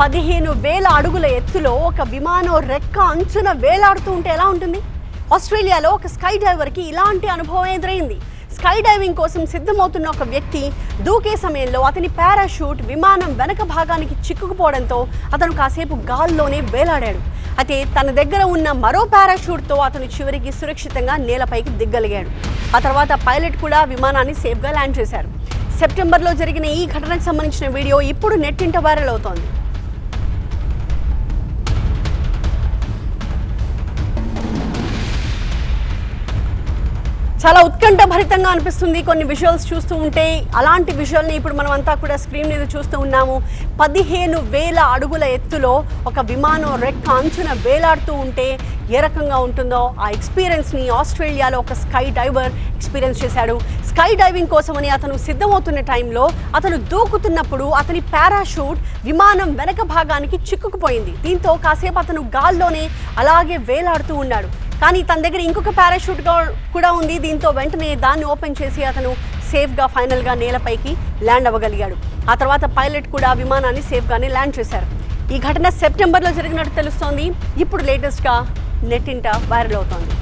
పదిహేను వేల అడుగుల ఎత్తులో ఒక విమానం రెక్క అంచున వేలాడుతూ ఉంటే ఎలా ఉంటుంది? ఆస్ట్రేలియాలో ఒక స్కై డైవర్కి ఇలాంటి అనుభవం ఎదురైంది. స్కై డైవింగ్ కోసం సిద్ధమవుతున్న ఒక వ్యక్తి దూకే సమయంలో అతని పారాషూట్ విమానం వెనక భాగానికి చిక్కుకుపోవడంతో అతను కాసేపు గాల్లోనే వేలాడాడు. అయితే తన దగ్గర ఉన్న మరో పారాషూట్తో అతను చివరికి సురక్షితంగా నేలపైకి దిగ్గలిగాడు ఆ తర్వాత పైలట్ కూడా విమానాన్ని సేఫ్గా ల్యాండ్ చేశారు. సెప్టెంబర్లో జరిగిన ఈ ఘటనకు సంబంధించిన వీడియో ఇప్పుడు నెట్టింట వైరల్ అవుతోంది. చాలా ఉత్కంఠ భరితంగా అనిపిస్తుంది కొన్ని విజువల్స్ చూస్తూ ఉంటే. అలాంటి విజువల్ని ఇప్పుడు మనం అంతా కూడా స్క్రీన్ మీద చూస్తూ ఉన్నాము. పదిహేను వేల అడుగుల ఎత్తులో ఒక విమానం రెక్క అంచున వేలాడుతూ ఉంటే ఏ రకంగా ఉంటుందో ఆ ఎక్స్పీరియన్స్ని ఆస్ట్రేలియాలో ఒక స్కై డైవర్ ఎక్స్పీరియన్స్ చేశాడు. స్కై డైవింగ్ కోసమని అతను సిద్ధమవుతున్న టైంలో అతను దూకుతున్నప్పుడు అతని పారాషూట్ విమానం వెనక భాగానికి చిక్కుకుపోయింది. దీంతో కాసేపు అతను గాల్లోనే అలాగే వేలాడుతూ ఉన్నాడు. కానీ తన దగ్గర ఇంకొక పారాషూట్ కూడా ఉంది. దీంతో వెంటనే దాన్ని ఓపెన్ చేసి అతను సేఫ్గా ఫైనల్గా నేలపైకి ల్యాండ్ అవ్వగలిగాడు. ఆ తర్వాత పైలట్ కూడా విమానాన్ని సేఫ్గానే ల్యాండ్ చేశారు. ఈ ఘటన సెప్టెంబర్లో జరిగినట్టు తెలుస్తోంది. ఇప్పుడు లేటెస్ట్గా నెట్టింట వైరల్ అవుతోంది.